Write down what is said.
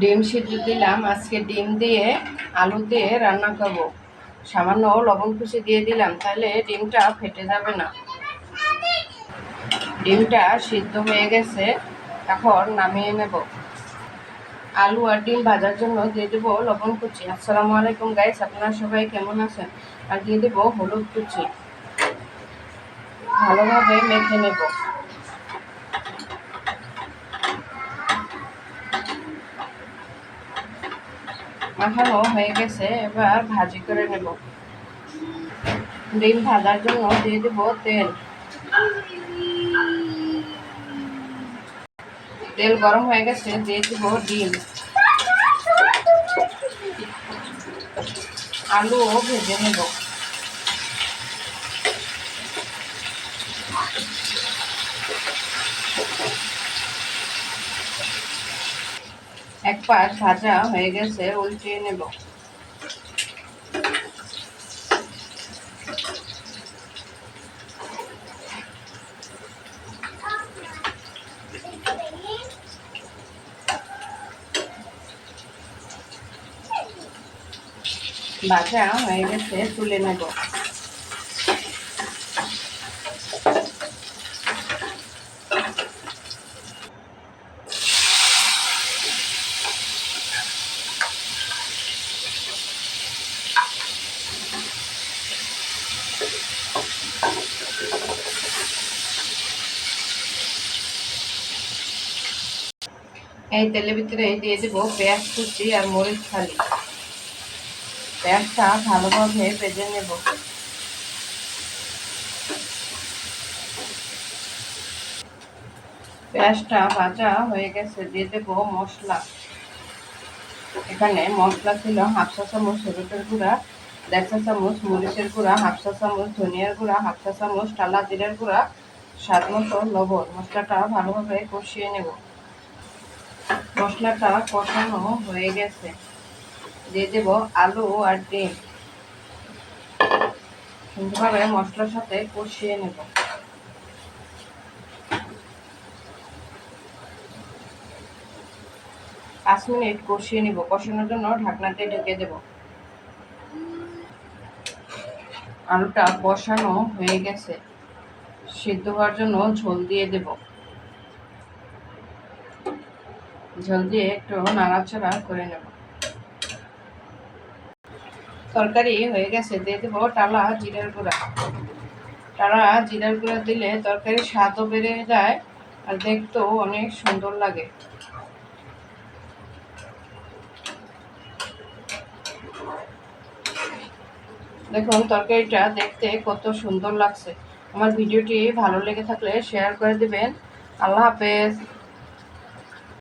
ডিম সিদ্ধ দিলাম। আজকে ডিম দিয়ে আলু দিয়ে রান্না করব। সামান্য লবণ কুচি দিয়ে দিলাম, তাহলে ডিমটা ফেটে যাবে না। ডিমটা সিদ্ধ হয়ে গেছে, এখন নামিয়ে নেব। আলু আর ডিম ভাজার জন্য দিয়ে দেবো লবণ কুচি। আসসালামু আলাইকুম গাইস, আপনারা সবাই কেমন আছেন? আর দিয়ে দেবো হলুদ কুচি। ভালোভাবে মেখে নেব। মাখানো হয়ে গেছে, এবার ভাজি করে নেব। ডিম ভাজার জন্য দিয়ে দেব তেল। তেল গরম হয়ে গেছে, দিয়ে দেব ডিম। আলুও ভেজে নেব। এক পাশ ভাজা হয়ে গেছে উল্টিয়ে নেব। ভাজা হয়ে গেছে তুলে নেব। এই তেলের ভিতরে দিয়ে দেব পেঁয়াজ কুচি আর মরিচ খালি পেঁয়াজটা ভালোভাবে ভেজে নেব। পেঁয়াজটা ভাজা হয়ে গেছে, দিয়ে দেব মশলা। এখানে মশলা ছিল হাফ চা চামচ হলুদের গুঁড়া, দেড় চা চামচ মরিচের গুঁড়া, হাফ চা চামচ ধনিয়ার গুঁড়া, হাফ চা চামচ টালা জিরের গুঁড়া, স্বাদ মতো লবণ। মশলাটা ভালোভাবে কষিয়ে নেব। মশলাটা কষানো হয়ে গেছে। দিয়ে দেব আলু আর ডিম। সুন্দরভাবে মশলার সাথে কষিয়ে নেব। পাঁচ মিনিট কষিয়ে নিব। কষানোর জন্য ঢাকনাতে ঢেকে দেব। আলুটা কষানো হয়ে গেছে। সিদ্ধ হওয়ার জন্য ঝোল দিয়ে দেব। ঝোল দিয়ে একটু নাড়াচাড়া করে নেব। তরকারি হয়ে গেছে, দিয়ে দেবো টালা জিরার গুঁড়া। টালা জিরার গুঁড়া দিলে তরকারির স্বাদও বেড়ে যায় আর দেখতেও অনেক সুন্দর লাগে। দেখুন, তরকারিটা দেখতে কত সুন্দর লাগছে। আমার ভিডিওটি ভালো লেগে থাকলে শেয়ার করে দেবেন। আল্লাহ হাফেজ।